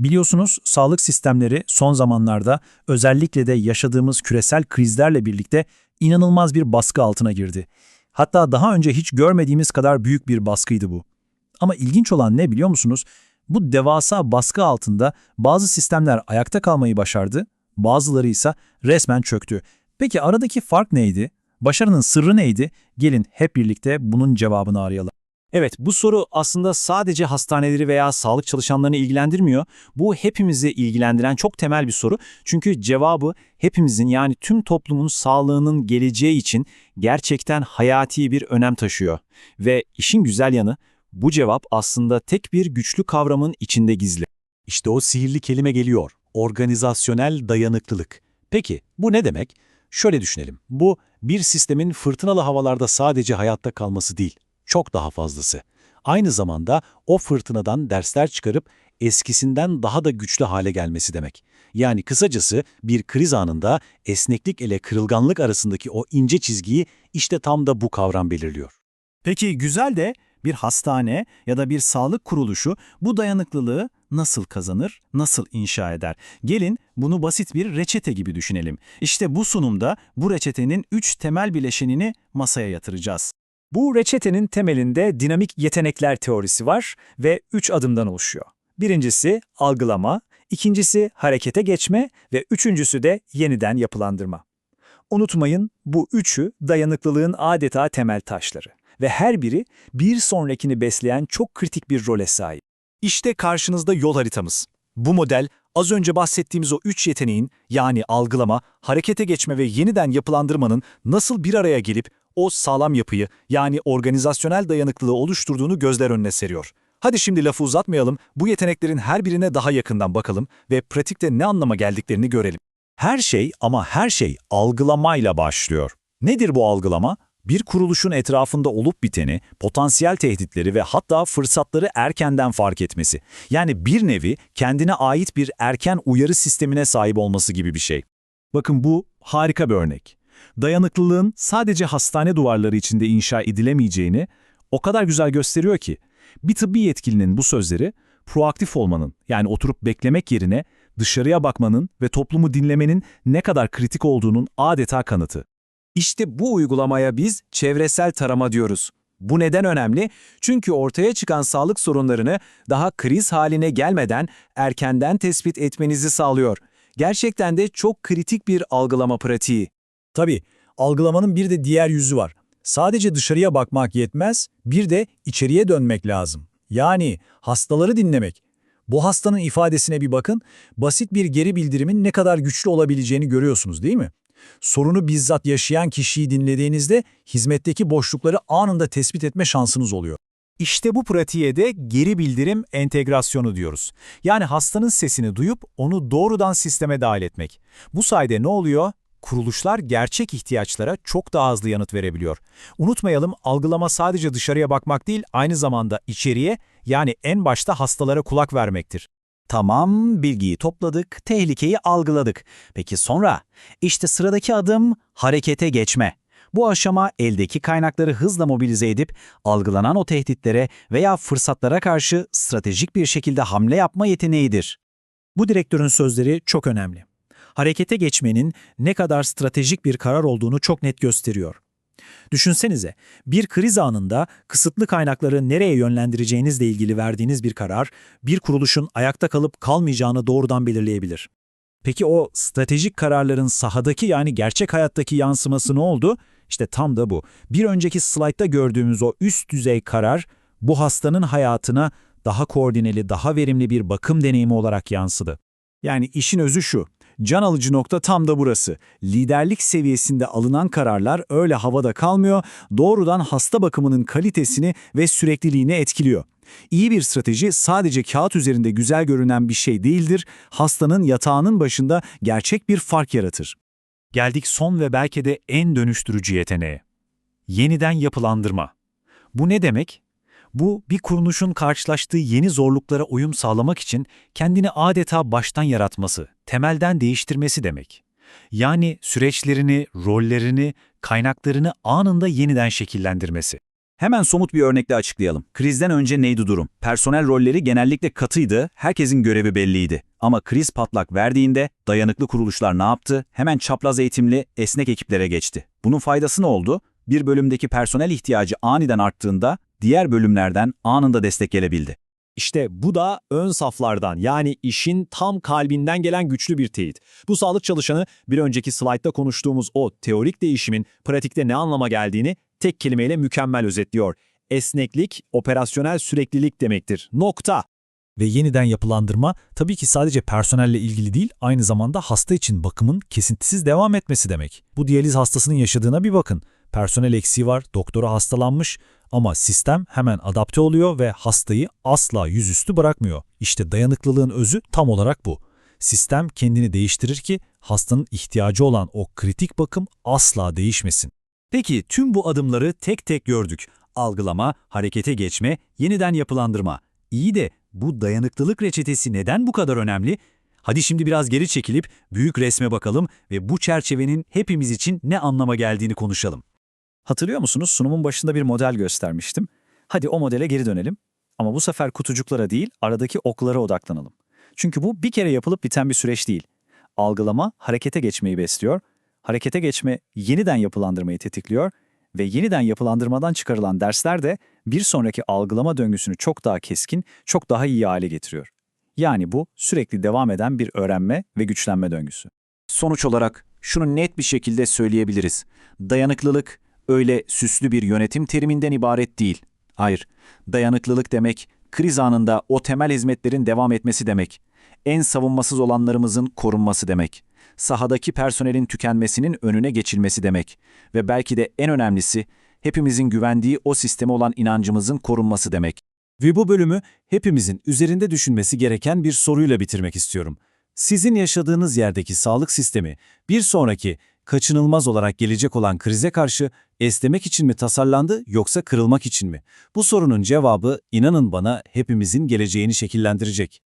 Biliyorsunuz sağlık sistemleri son zamanlarda özellikle de yaşadığımız küresel krizlerle birlikte inanılmaz bir baskı altına girdi. Hatta daha önce hiç görmediğimiz kadar büyük bir baskıydı bu. Ama ilginç olan ne biliyor musunuz? Bu devasa baskı altında bazı sistemler ayakta kalmayı başardı, bazıları ise resmen çöktü. Peki aradaki fark neydi? Başarının sırrı neydi? Gelin hep birlikte bunun cevabını arayalım. Evet, bu soru aslında sadece hastaneleri veya sağlık çalışanlarını ilgilendirmiyor. Bu hepimizi ilgilendiren çok temel bir soru. Çünkü cevabı hepimizin yani tüm toplumun sağlığının geleceği için gerçekten hayati bir önem taşıyor. Ve işin güzel yanı bu cevap aslında tek bir güçlü kavramın içinde gizli. İşte o sihirli kelime geliyor. Organizasyonel dayanıklılık. Peki bu ne demek? Şöyle düşünelim. Bu bir sistemin fırtınalı havalarda sadece hayatta kalması değil. Çok daha fazlası. Aynı zamanda o fırtınadan dersler çıkarıp eskisinden daha da güçlü hale gelmesi demek. Yani kısacası bir kriz anında esneklik ile kırılganlık arasındaki o ince çizgiyi işte tam da bu kavram belirliyor. Peki güzel de bir hastane ya da bir sağlık kuruluşu bu dayanıklılığı nasıl kazanır, nasıl inşa eder? Gelin bunu basit bir reçete gibi düşünelim. İşte bu sunumda bu reçetenin üç temel bileşenini masaya yatıracağız. Bu reçetenin temelinde dinamik yetenekler teorisi var ve üç adımdan oluşuyor. Birincisi algılama, ikincisi harekete geçme ve üçüncüsü de yeniden yapılandırma. Unutmayın bu üçü dayanıklılığın adeta temel taşları ve her biri bir sonrakini besleyen çok kritik bir role sahip. İşte karşınızda yol haritamız. Bu model az önce bahsettiğimiz o üç yeteneğin yani algılama, harekete geçme ve yeniden yapılandırmanın nasıl bir araya gelip o sağlam yapıyı yani organizasyonel dayanıklılığı oluşturduğunu gözler önüne seriyor. Hadi şimdi lafı uzatmayalım, bu yeteneklerin her birine daha yakından bakalım ve pratikte ne anlama geldiklerini görelim. Her şey ama her şey algılamayla başlıyor. Nedir bu algılama? Bir kuruluşun etrafında olup biteni, potansiyel tehditleri ve hatta fırsatları erkenden fark etmesi. Yani bir nevi kendine ait bir erken uyarı sistemine sahip olması gibi bir şey. Bakın bu harika bir örnek. Dayanıklılığın sadece hastane duvarları içinde inşa edilemeyeceğini o kadar güzel gösteriyor ki, bir tıbbi yetkilinin bu sözleri proaktif olmanın yani oturup beklemek yerine dışarıya bakmanın ve toplumu dinlemenin ne kadar kritik olduğunun adeta kanıtı. İşte bu uygulamaya biz çevresel tarama diyoruz. Bu neden önemli? Çünkü ortaya çıkan sağlık sorunlarını daha kriz haline gelmeden erkenden tespit etmenizi sağlıyor. Gerçekten de çok kritik bir algılama pratiği. Tabii algılamanın bir de diğer yüzü var. Sadece dışarıya bakmak yetmez, bir de içeriye dönmek lazım. Yani hastaları dinlemek. Bu hastanın ifadesine bir bakın, basit bir geri bildirimin ne kadar güçlü olabileceğini görüyorsunuz değil mi? Sorunu bizzat yaşayan kişiyi dinlediğinizde hizmetteki boşlukları anında tespit etme şansınız oluyor. İşte bu pratiğe de geri bildirim entegrasyonu diyoruz. Yani hastanın sesini duyup onu doğrudan sisteme dahil etmek. Bu sayede ne oluyor? Kuruluşlar gerçek ihtiyaçlara çok daha hızlı yanıt verebiliyor. Unutmayalım algılama sadece dışarıya bakmak değil, aynı zamanda içeriye yani en başta hastalara kulak vermektir. Tamam, bilgiyi topladık, tehlikeyi algıladık. Peki sonra? İşte sıradaki adım harekete geçme. Bu aşama eldeki kaynakları hızla mobilize edip algılanan o tehditlere veya fırsatlara karşı stratejik bir şekilde hamle yapma yeteneğidir. Bu direktörün sözleri çok önemli. Harekete geçmenin ne kadar stratejik bir karar olduğunu çok net gösteriyor. Düşünsenize, bir kriz anında kısıtlı kaynakları nereye yönlendireceğinizle ilgili verdiğiniz bir karar, bir kuruluşun ayakta kalıp kalmayacağını doğrudan belirleyebilir. Peki o stratejik kararların sahadaki yani gerçek hayattaki yansıması ne oldu? İşte tam da bu. Bir önceki slaytta gördüğümüz o üst düzey karar, bu hastanın hayatına daha koordineli, daha verimli bir bakım deneyimi olarak yansıdı. Yani işin özü şu, can alıcı nokta tam da burası. Liderlik seviyesinde alınan kararlar öyle havada kalmıyor, doğrudan hasta bakımının kalitesini ve sürekliliğini etkiliyor. İyi bir strateji sadece kağıt üzerinde güzel görünen bir şey değildir, hastanın yatağının başında gerçek bir fark yaratır. Geldik son ve belki de en dönüştürücü yeteneğe. Yeniden yapılandırma. Bu ne demek? Bu, bir kuruluşun karşılaştığı yeni zorluklara uyum sağlamak için kendini adeta baştan yaratması, temelden değiştirmesi demek. Yani süreçlerini, rollerini, kaynaklarını anında yeniden şekillendirmesi. Hemen somut bir örnekle açıklayalım. Krizden önce neydi durum? Personel rolleri genellikle katıydı, herkesin görevi belliydi. Ama kriz patlak verdiğinde dayanıklı kuruluşlar ne yaptı? Hemen çapraz eğitimli, esnek ekiplere geçti. Bunun faydası ne oldu? Bir bölümdeki personel ihtiyacı aniden arttığında diğer bölümlerden anında destek gelebildi. İşte bu da ön saflardan yani işin tam kalbinden gelen güçlü bir teyit. Bu sağlık çalışanı bir önceki slaytta konuştuğumuz o teorik değişimin pratikte ne anlama geldiğini tek kelimeyle mükemmel özetliyor. Esneklik, operasyonel süreklilik demektir. Nokta. Ve yeniden yapılandırma tabii ki sadece personelle ilgili değil, aynı zamanda hasta için bakımın kesintisiz devam etmesi demek. Bu diyaliz hastasının yaşadığına bir bakın. Personel eksiği var, doktora hastalanmış ama sistem hemen adapte oluyor ve hastayı asla yüzüstü bırakmıyor. İşte dayanıklılığın özü tam olarak bu. Sistem kendini değiştirir ki hastanın ihtiyacı olan o kritik bakım asla değişmesin. Peki tüm bu adımları tek tek gördük. Algılama, harekete geçme, yeniden yapılandırma. İyi de bu dayanıklılık reçetesi neden bu kadar önemli? Hadi şimdi biraz geri çekilip büyük resme bakalım ve bu çerçevenin hepimiz için ne anlama geldiğini konuşalım. Hatırlıyor musunuz sunumun başında bir model göstermiştim. Hadi o modele geri dönelim. Ama bu sefer kutucuklara değil aradaki oklara odaklanalım. Çünkü bu bir kere yapılıp biten bir süreç değil. Algılama harekete geçmeyi besliyor. Harekete geçme yeniden yapılandırmayı tetikliyor ve yeniden yapılandırmadan çıkarılan dersler de bir sonraki algılama döngüsünü çok daha keskin, çok daha iyi hale getiriyor. Yani bu sürekli devam eden bir öğrenme ve güçlenme döngüsü. Sonuç olarak şunu net bir şekilde söyleyebiliriz. Dayanıklılık öyle süslü bir yönetim teriminden ibaret değil. Hayır, dayanıklılık demek kriz anında o temel hizmetlerin devam etmesi demek. En savunmasız olanlarımızın korunması demek. Sahadaki personelin tükenmesinin önüne geçilmesi demek. Ve belki de en önemlisi hepimizin güvendiği o sisteme olan inancımızın korunması demek. Ve bu bölümü hepimizin üzerinde düşünmesi gereken bir soruyla bitirmek istiyorum. Sizin yaşadığınız yerdeki sağlık sistemi bir sonraki kaçınılmaz olarak gelecek olan krize karşı esnemek için mi tasarlandı yoksa kırılmak için mi? Bu sorunun cevabı inanın bana hepimizin geleceğini şekillendirecek.